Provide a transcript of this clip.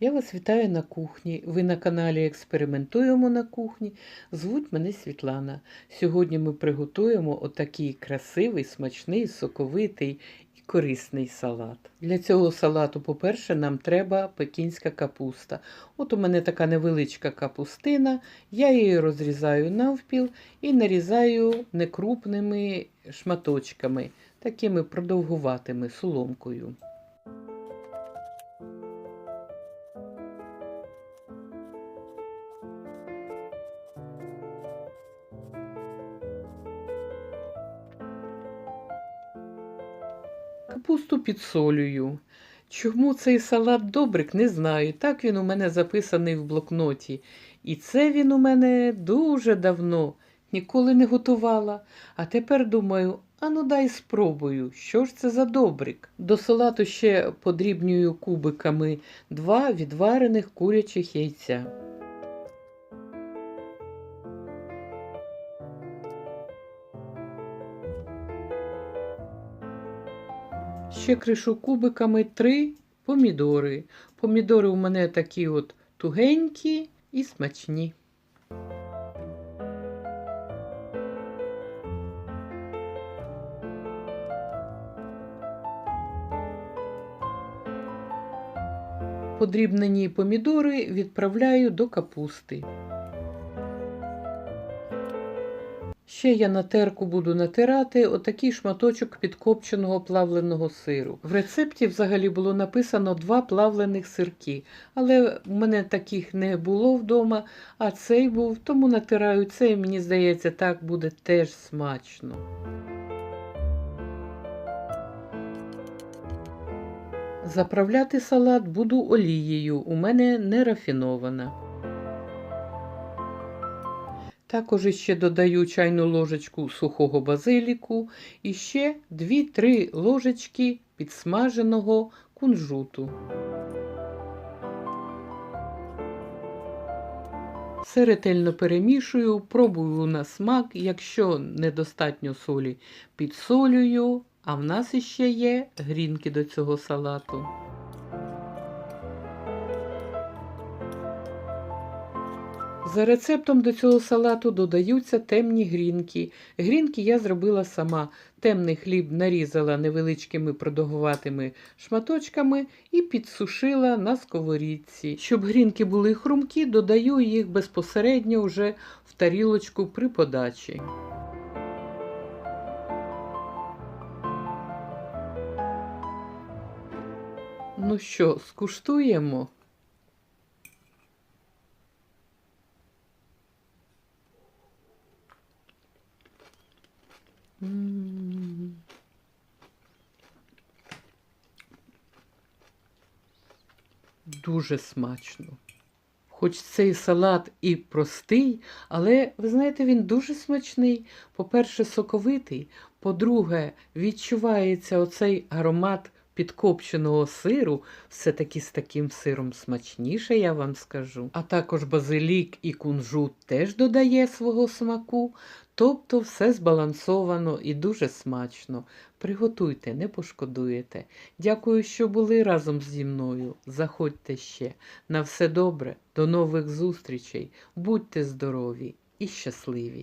Я вас вітаю на кухні. Ви на каналі Експериментуємо на кухні. Звуть мене Світлана. Сьогодні ми приготуємо отакий красивий, смачний, соковитий і корисний салат. Для цього салату, по-перше, нам треба пекінська капуста. От у мене така невеличка капустина. Я її розрізаю навпіл і нарізаю некрупними шматочками, такими продовгуватими соломкою. Капусту підсолюю. Чому цей салат добрик, не знаю. Так він у мене записаний в блокноті. І це він у мене дуже давно, ніколи не готувала. А тепер думаю, а ну дай спробую, що ж це за добрик. До салату ще подрібнюю кубиками два відварених курячих яйця. Ще кришу кубиками три помідори. Помідори у мене такі от тугенькі і смачні. Подрібнені помідори відправляю до капусти. Ще я на терку буду натирати отакий шматочок підкопченого плавленого сиру. В рецепті взагалі було написано два плавлених сирки, але в мене таких не було вдома, а цей був, тому натираю цей, мені здається, так буде теж смачно. Заправляти салат буду олією, у мене не рафінована. Також ще додаю чайну ложечку сухого базиліку і ще 2-3 ложечки підсмаженого кунжуту. Все ретельно перемішую, пробую на смак. Якщо недостатньо солі, підсолюю, а в нас іще є грінки до цього салату. За рецептом до цього салату додаються темні грінки. Грінки я зробила сама. Темний хліб нарізала невеличкими продовгуватими шматочками і підсушила на сковорідці. Щоб грінки були хрумкі, додаю їх безпосередньо вже в тарілочку при подачі. Ну що, скуштуємо? Дуже смачно. Хоч цей салат і простий, але ви знаєте, він дуже смачний. По-перше, соковитий. По-друге, відчувається оцей аромат підкопченого сиру. Все-таки з таким сиром смачніше, я вам скажу. А також базилік і кунжут теж додає свого смаку. Тобто все збалансовано і дуже смачно. Приготуйте, не пошкодуєте. Дякую, що були разом зі мною. Заходьте ще. На все добре, до нових зустрічей. Будьте здорові і щасливі!